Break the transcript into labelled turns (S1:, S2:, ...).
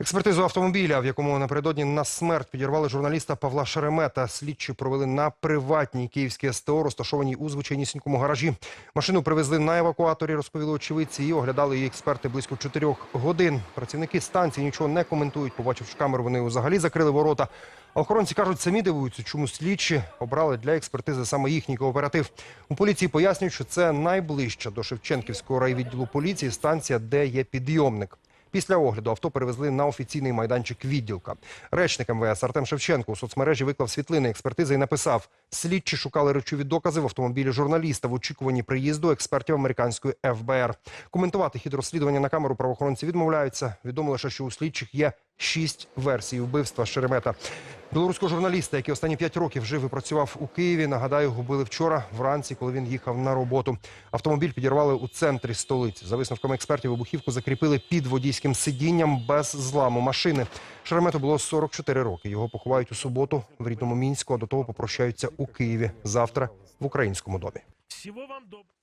S1: Експертизу автомобіля, в якому напередодні на смерть підірвали журналіста Павла Шеремета, слідчі провели на приватній київській СТО, розташованій у звичайнісінькому гаражі. Машину привезли на евакуаторі, розповіли очевидці, і оглядали її експерти близько чотирьох годин. Працівники станції нічого не коментують. Побачивши камеру, вони взагалі закрили ворота. А охоронці кажуть, самі дивуються, чому слідчі обрали для експертизи саме їхній кооператив. У поліції пояснюють, що це найближча до Шевченківського райвідділу поліції станція, де є підйомник. Після огляду авто перевезли на офіційний майданчик відділка. Речник МВС Артем Шевченко у соцмережі виклав світлини експертизи і написав: слідчі шукали речові докази в автомобілі журналіста в очікуванні приїзду експертів американської ФБР. Коментувати хід розслідування на камеру правоохоронці відмовляються. Відомо лише, що у слідчих є шість версій вбивства Шеремета. Білоруського журналіста, який останні п'ять років жив і працював у Києві, нагадаю, губили вчора вранці, коли він їхав на роботу. Автомобіль підірвали у центрі столиці. За висновками експертів, вибухівку закріпили під водійським сидінням без зламу машини. Шеремету було 44 роки. Його поховають у суботу в рідному мінську, а до того попрощаються у Києві завтра в українському домі.
S2: Всього вам доброго.